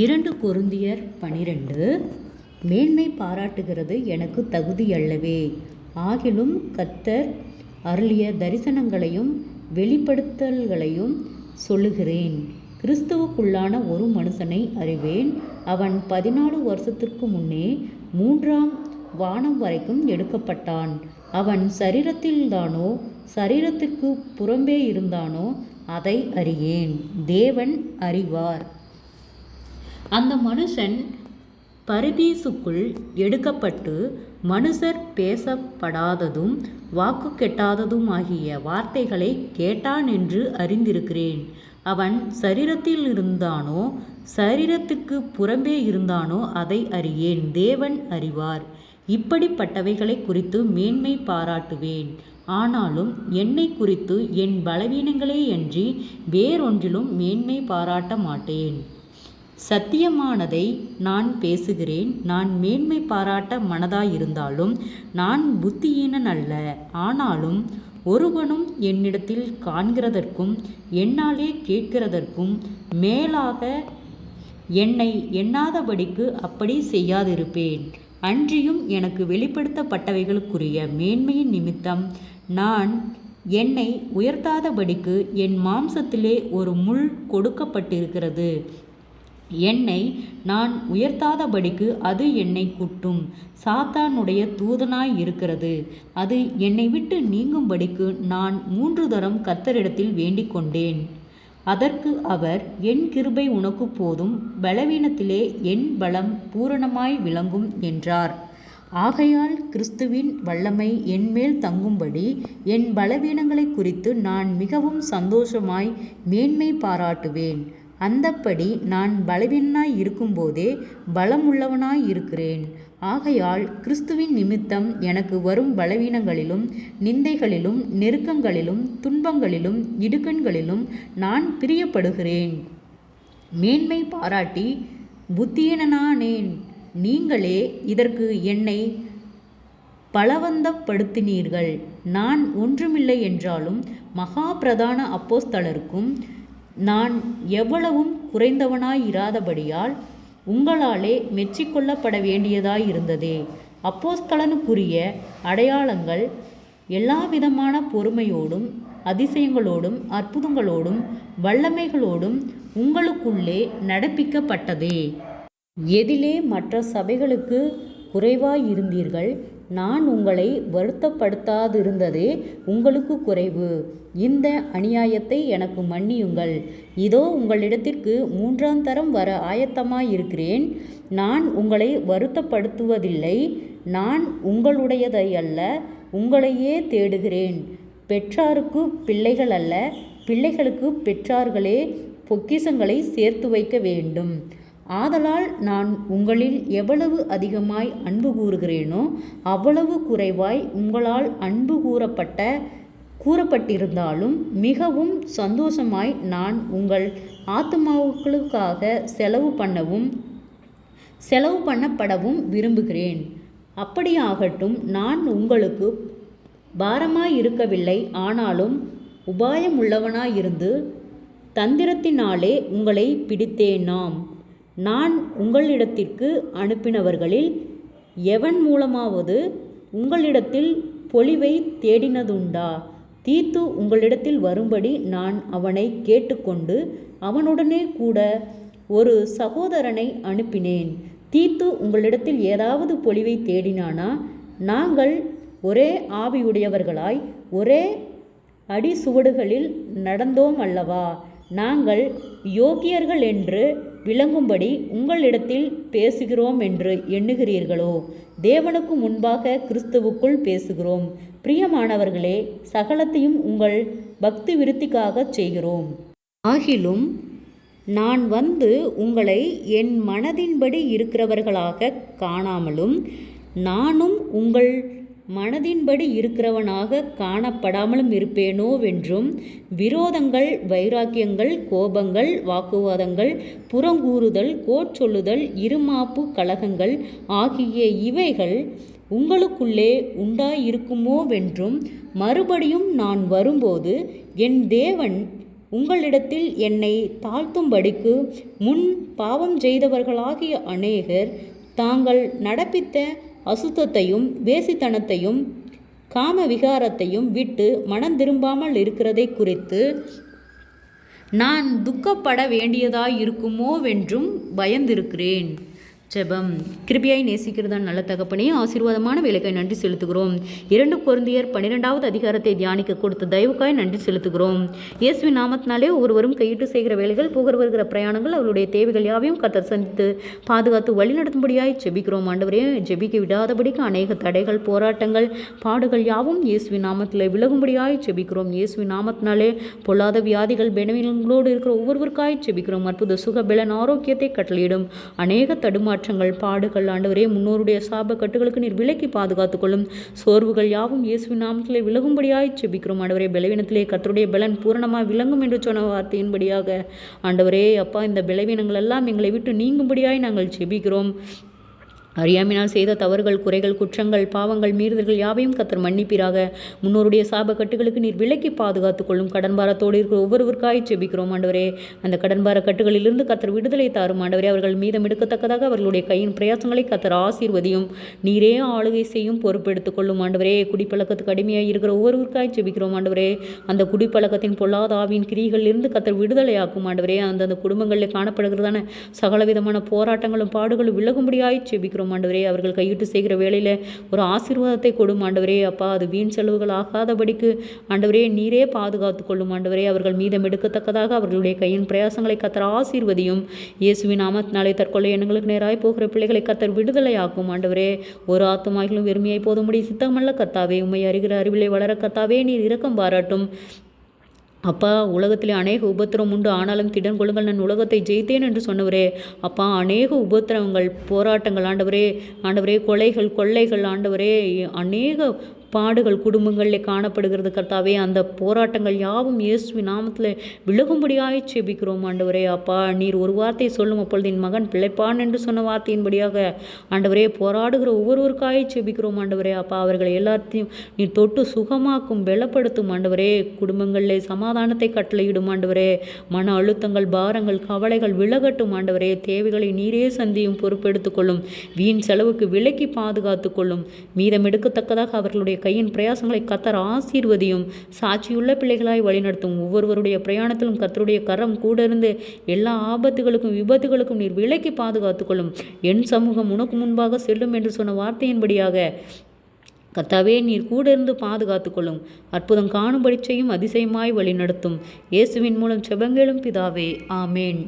இரண்டு குருந்தியர் பனிரெண்டு. மேன்மை பாராட்டுகிறது எனக்கு தகுதியல்லவே ஆகிலும் கத்தர் அருளிய தரிசனங்களையும் வெளிப்படுத்தல்களையும் சொல்லுகிறேன். கிறிஸ்துவுக்குள்ளான ஒரு மனுஷனை அறிவேன். அவன் பதினாலு வருஷத்திற்கு முன்னே மூன்றாம் வானம் வரைக்கும் எடுக்கப்பட்டான். அவன் சரீரத்தில்தானோ சரீரத்திற்கு புறம்பே இருந்தானோ அதை அறியேன். தேவன் அறிவார். அந்த மனுஷன் பரதீசுக்குள் எடுக்கப்பட்டு மனுஷர் பேசப்படாததும் வாக்கு கெட்டாததுமாகிய வார்த்தைகளை கேட்டான் என்று அறிந்திருக்கிறேன். அவன் சரீரத்தில் இருந்தானோ சரீரத்துக்கு புறம்பே இருந்தானோ அதை அறியேன். தேவன் அறிவார். இப்படிப்பட்டவைகளை குறித்து மேன்மை பாராட்டுவேன். ஆனாலும் என்னை குறித்து என் பலவீனங்களே அன்றி வேறொன்றிலும் மேன்மை பாராட்ட மாட்டேன். சத்தியமானதை நான் பேசுகிறேன். நான் மேன்மை பாராட்ட மனதாயிருந்தாலும் நான் புத்தியீனன் அல்ல. ஆனாலும் ஒருவனும் என்னிடத்தில் காண்கிறதற்கும் என்னாலே கேட்கிறதற்கும் மேலாக என்னை எண்ணாதபடிக்கு அப்படி செய்யாதிருப்பேன். அன்றியும் எனக்கு வெளிப்படுத்தப்பட்டவைகளுக்குரிய மேன்மையின் நிமித்தம் நான் என்னை உயர்த்தாதபடிக்கு என் மாம்சத்திலே ஒரு முள் கொடுக்கப்பட்டிருக்கிறது. என்னை நான் உயர்த்தாதபடிக்கு அது என்னை குட்டும். சாத்தானுடைய தூதனாய் இருக்கிறது. அது என்னை விட்டு நீங்கும்படிக்கு நான் மூன்று தரம் கத்தரிடத்தில் வேண்டிக் கொண்டேன் அதற்கு அவர் என் கிருபை உனக்கு போதும். பலவீனத்திலே என் பலம் பூரணமாய் விளங்கும் என்றார். ஆகையால் கிறிஸ்துவின் வல்லமை என்மேல் தங்கும்படி என் பலவீனங்களை குறித்து நான் மிகவும் சந்தோஷமாய் மேன்மை பாராட்டுவேன். அந்தப்படி நான் பலவீனாய் இருக்கும்போதே பலமுள்ளவனாய் இருக்கிறேன். ஆகையால் கிறிஸ்துவின் நிமித்தம் எனக்கு வரும் பலவீனங்களிலும் நிந்தைகளிலும் நெருக்கங்களிலும் துன்பங்களிலும் இடுக்கண்களிலும் நான் பிரியப்படுகிறேன். மேன்மை பாராட்டி புத்தியனானேன் நீங்களே இதற்கு என்னை பலவந்தப்படுத்தினீர்கள். நான் ஒன்றுமில்லை என்றாலும் மகா பிரதான அப்போஸ்தலருக்கும் நான் எவ்வளவும் குறைந்தவனாயிராதபடியால் உங்களாலே மெச்சிக்கொள்ளப்பட வேண்டியதாயிருந்ததே. அப்போஸ்தலனுக்குரிய அடையாளங்கள் எல்லாவிதமான பொறுமையோடும் அதிசயங்களோடும் அற்புதங்களோடும் வல்லமைகளோடும் உங்களுக்குள்ளே நடப்பிக்கப்பட்டதே. எதிலே மற்ற சபைகளுக்கு குறைவாயிருந்தீர்கள் நான் உங்களை வருத்தப்படுத்தாதிருந்ததே உங்களுக்கு குறைவு. இந்த அநியாயத்தை எனக்கு மன்னியுங்கள். இதோ உங்களிடத்திற்கு மூன்றாம் தரம் வர ஆயத்தமாயிருக்கிறேன். நான் உங்களை வருத்தப்படுத்துவதில்லை. நான் உங்களுடையதையல்ல உங்களையே தேடுகிறேன். பெற்றாருக்கு பிள்ளைகள் அல்ல பிள்ளைகளுக்கு பெற்றார்களே பொக்கிசங்களை சேர்த்து வைக்க வேண்டும். ஆதலால் நான் உங்களில் எவ்வளவு அதிகமாய் அன்பு கூறுகிறேனோ அவ்வளவு குறைவாய் உங்களால் அன்பு கூறப்பட்ட கூறப்பட்டிருந்தாலும் மிகவும் சந்தோஷமாய் நான் உங்கள் ஆத்மாவுக்களுக்காக செலவு பண்ணவும் செலவு பண்ணப்படவும் விரும்புகிறேன். அப்படியாகட்டும் நான் உங்களுக்கு பாரமாயிருக்கவில்லை ஆனாலும் உபாயமுள்ளவனாயிருந்து தந்திரத்தினாலே உங்களை பிடித்தேனாம். நான் உங்களிடத்திற்கு அனுப்பினவர்களில் எவன் மூலமாவது உங்களிடத்தில் பொலிவை தேடினதுண்டா? தீத்து உங்களிடத்தில் வரும்படி நான் அவனை கேட்டுக்கொண்டு அவனுடனே கூட ஒரு சகோதரனை அனுப்பினேன். தீத்து உங்களிடத்தில் ஏதாவது பொலிவை தேடினானா? நாங்கள் ஒரே ஆவியுடையவர்களாய் ஒரே அடி சுவடுகளில் நடந்தோம் அல்லவா? நாங்கள் யோக்கியர்கள் என்று விளங்கும்படி உங்களிடத்தில் பேசுகிறோம் என்று எண்ணுகிறீர்களோ? தேவனுக்கு முன்பாக கிறிஸ்துவுக்குள் பேசுகிறோம். பிரியமானவர்களே சகலத்தையும் உங்கள் பக்தி விருத்திக்காகச் செய்கிறோம். ஆகிலும் நான் வந்து உங்களை என் மனதின்படி இருக்கிறவர்களாக காணாமலும் நானும் உங்கள் மனதின்படி இருக்கிறவனாக காணப்படாமலும் இருப்பேனோவென்றும் விரோதங்கள் வைராக்கியங்கள் கோபங்கள் வாக்குவாதங்கள் புறங்கூறுதல் கோச்சொல்லுதல் இருமாப்பு கலகங்கள் ஆகிய இவைகள் உங்களுக்குள்ளே உண்டாயிருக்குமோவென்றும் மறுபடியும் நான் வரும்போது என் தேவன் உங்களிடத்தில் என்னை தாழ்த்தும்படிக்கு முன் பாவம் செய்தவர்களாகிய அநேகர் தாங்கள் நடப்பித்த அசுத்தத்தையும் வேசித்தனத்தையும் காம விகாரத்தையும் விட்டு மனம் திரும்பாமல் இருக்கிறதை குறித்து நான் துக்கப்பட வேண்டியதாயிருக்குமோவென்றும் பயந்திருக்கிறேன். ஜெபம். கிருபியாய் நேசிக்கிறதான் நல்ல தகப்பனே ஆசீர்வாதமான வேலைக்காய் நன்றி செலுத்துகிறோம். இரண்டு குருந்தியர் பன்னிரெண்டாவது அதிகாரத்தை தியானிக்க கொடுத்த தயவுக்காய் நன்றி செலுத்துகிறோம். இயேசுவின் நாமத்தினாலே ஒருவரும் கையிட்டு செய்கிற வேலைகள் புகர் வருகிற பிரயாணங்கள் அவருடைய தேவைகள் யாவையும் கத்தர் சந்தித்து பாதுகாத்து வழிநடத்தும்படியாய் ஜெபிக்கிறோம். ஆண்டவரே ஜெபிக்க விடாதபடிக்கு அநேக தடைகள் போராட்டங்கள் பாடுகள் யாவும் இயேசுவின் நாமத்தில் விலகும்படியாய் ஜெபிக்கிறோம். இயேசுவின் நாமத்தினாலே பொல்லாத வியாதிகள் பெனவினங்களோடு இருக்கிற ஒவ்வொருவருக்காய் ஜெபிக்கிறோம். அற்புத சுக பலன் ஆரோக்கியத்தை கட்டளையிடும் அநேக தடுமாற்ற மாற்றங்கள் பாடுகள் ஆண்டவரே முன்னோருடைய சாப கட்டுகளுக்கு நீர் விலக்கி பாதுகாத்துக் கொள்ளும் சோர்வுகள் யாவும் இயேசுவின் நாமத்திலே விலகும்படியாய் செபிக்கிறோம். ஆண்டவரே பலவீனத்திலே கத்தருடைய பலன் பூரணமாக விளங்கும் என்று சொன்ன வார்த்தையின்படியாக. ஆண்டவரே அப்பா இந்த பலவீனங்கள் எல்லாம் எங்களை விட்டு நீங்கும்படியாய் நாங்கள் செபிக்கிறோம். அறியாமினால் செய்த தவறுகள் குறைகள் குற்றங்கள் பாவங்கள் மீறுதல்கள் யாவையும் கத்தர் மன்னிப்பீராக. முன்னோருடைய சாப கட்டுகளுக்கு நீர் விலக்கி பாதுகாத்துக் கொள்ளும் கடன்பாரத்தோடு இருக்கிற ஒவ்வொருவருக்காய் செபிக்கிறோம் ஆண்டவரே. அந்த கடன்பார கட்டுகளிலிருந்து கத்தர் விடுதலை தாரும் ஆண்டவரே. அவர்கள் மீதம் எடுக்கத்தக்கதாக அவர்களுடைய கையின் பிரயாசங்களை கத்தர் ஆசீர்வதியும். நீரே ஆளுகை செய்யும் பொறுப்பெடுத்துக் கொள்ளும் ஆண்டவரே. குடிப்பழக்கத்துக்கு அடிமையாக இருக்கிற ஒவ்வொருவருக்காய் செபிக்கிறோம் ஆண்டவரே. அந்த குடிப்பழக்கத்தின் பொல்லாத ஆவின் கிரிகளிலிருந்து கத்தர் விடுதலையாக்கும் ஆண்டவரே. அந்தந்த குடும்பங்களில் காணப்படுகிறதான சகலவிதமான போராட்டங்களும் பாடுகளும் விலகும்படியாய் செபிக்கிறோம் ஜெபிக்கிறோம் ஆண்டவரே. அவர்கள் கையிட்டு செய்கிற வேலையில் ஒரு ஆசீர்வாதத்தை கொடும் ஆண்டவரே. அப்பா அது வீண் செலவுகள் ஆகாதபடிக்கு ஆண்டவரே நீரே பாதுகாத்து கொள்ளும் ஆண்டவரே. அவர்கள் மீதம் எடுக்கத்தக்கதாக அவர்களுடைய கையின் பிரயாசங்களை கத்தர் ஆசீர்வதியும். இயேசுவின் நாமத்தினாலே தற்கொலை எண்ணங்களுக்கு நேராய் போகிற பிள்ளைகளை கத்தர் விடுதலையாக்கும் ஆண்டவரே. ஒரு ஆத்துமாயிலும் வெறுமையை போதும்படி சித்தமல்ல கத்தாவே. உண்மை அறிகிற அறிவிலை வளர கத்தாவே. நீர் இரக்கம் பாராட்டும். அப்பா உலகத்திலே அநேக உபத்திரம் உண்டு. ஆனாலும் திடன் கொள்ளுங்கள் நான் உலகத்தை ஜெயித்தேன் என்று சொன்னவரே. அப்பா அநேக உபத்திரவங்கள் போராட்டங்கள் ஆண்டவரே ஆண்டவரே கொலைகள் கொள்ளைகள் ஆண்டவரே அநேக பாடுகள் குடும்பங்களில் காணப்படுகிறது. கர்த்தாவே அந்த போராட்டங்கள் யாவும் இயேசுவின் நாமத்தில் விலகும்படியாக செபிக்கிறோம் ஆண்டவரே அப்பா நீர் ஒரு வார்த்தை சொல்லும் அப்பொழுது என் மகன் பிழைப்பான் என்று சொன்ன வார்த்தையின்படியாக ஆண்டவரே போராடுகிற ஒவ்வொருவருக்காக செபிக்கிறோம் ஆண்டவரே அப்பா அவர்களை எல்லாத்தையும் நீ தொட்டு சுகமாக்கும் பலப்படுத்தும். ஆண்டவரே குடும்பங்களில் சமாதானத்தை கட்டளையிடும். ஆண்டவரே மன அழுத்தங்கள் பாரங்கள் கவலைகள் விலகட்டும். ஆண்டவரே தேவைகளை நீரே சந்தியும் பொறுப்பெடுத்துக்கொள்ளும். வீண் செலவுக்கு விலக்கி பாதுகாத்துக் கொள்ளும் மீதம் எடுக்கத்தக்கதாக அவர்களுடைய கையின் பிரயாசங்களை கத்தர் ஆசீர்வதியும். சாட்சியுள்ள பிள்ளைகளாய் வழிநடத்தும். ஒவ்வொருவருடைய பிரயாணத்திலும் கத்தருடைய கரம் கூட இருந்து எல்லா ஆபத்துகளுக்கும் விபத்துகளுக்கும் நீர் விலக்கி பாதுகாத்துக்கொள்ளும். என் சமூகம் உனக்கு முன்பாக செல்லும் என்று சொன்ன வார்த்தையின்படியாக கத்தாவே நீர் கூட இருந்து பாதுகாத்துக்கொள்ளும். அற்புதம் காணும்படி செய்யும் அதிசயமாய் வழிநடத்தும். இயேசுவின் மூலம் செபங்களும் பிதாவே ஆமேன்.